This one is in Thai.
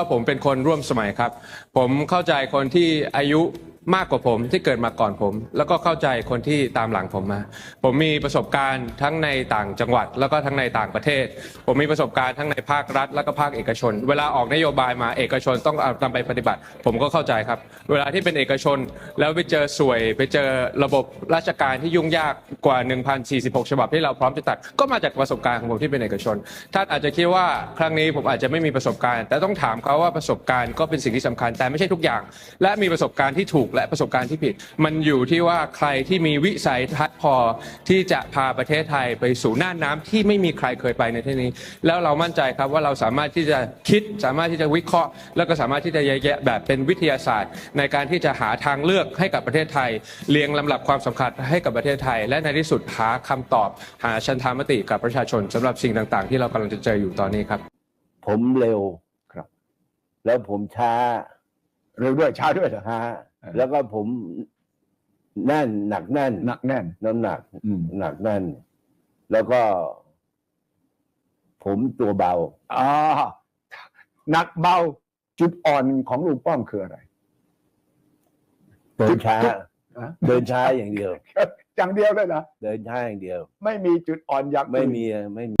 ก็ผมเป็นคนร่วมสมัยครับ ผมเข้าใจคนที่อายุ มากกว่าผมที่เกิดมาก่อนผม แล้วก็เข้าใจคนที่ตามหลังผมมา ผมมีประสบการณ์ทั้งในต่างจังหวัด แล้วก็ทั้งในต่างประเทศ ผมมีประสบการณ์ทั้งในภาครัฐ แล้วก็ภาคเอกชน เวลาออกนโยบายมาเอกชนต้องเอานำไปปฏิบัติ ผมก็เข้าใจครับ เวลาที่เป็นเอกชน แล้วไปเจอสวย ไปเจอระบบราชการที่ยุ่งยากกว่า 1,046 ฉบับที่เราพร้อมจะตัด ก็มาจากประสบการณ์ของผมที่เป็นเอกชนท่านอาจจะคิดว่าครั้งนี้ผมอาจจะไม่มีประสบการณ์ แต่ต้องถามเขาว่าประสบการณ์ก็เป็นสิ่งที่สำคัญแต่ไม่ใช่ทุกอย่าง และมีประสบการณ์ที่ถูกและประสบการณ์ที่ผิด มันอยู่ที่ว่าใครที่มีวิสัยทัศน์พอที่จะพาประเทศไทยไปสู่น่านน้ำที่ไม่มีใครเคยไปในที่นี้ แล้วเรามั่นใจครับว่าเราสามารถที่จะคิดสามารถที่จะวิเคราะห์ แล้วก็สามารถที่จะแยกแยะแบบเป็นวิทยาศาสตร์ ในการที่จะหาทางเลือกให้กับประเทศไทย เรียงลำดับความสำคัญให้กับประเทศไทย และในที่สุดหาคำตอบ หาชันธามติกับประชาชนสำหรับสิ่งต่าง ๆ ที่เรากำลังจะเจออยู่ตอนนี้ครับ ผมเร็วครับ แล้วผมช้า เร็วด้วยช้าด้วยเหรอช้าเออแล้วก็ผมแน่นหนักแน่น หนักแน่น น้ำหนักอืมหนักแน่น แล้วก็ ผมตัวเบา อ่าหนักเบาจุดอ่อนของลุงป้อมคืออะไร เดินช้าจุดฮะ เดินช้าอย่างเดียว อย่างเดียวเลยนะเดินช้าอย่างเดียว ไม่มีจุดอ่อนอย่างอื่นไม่มีไม่มี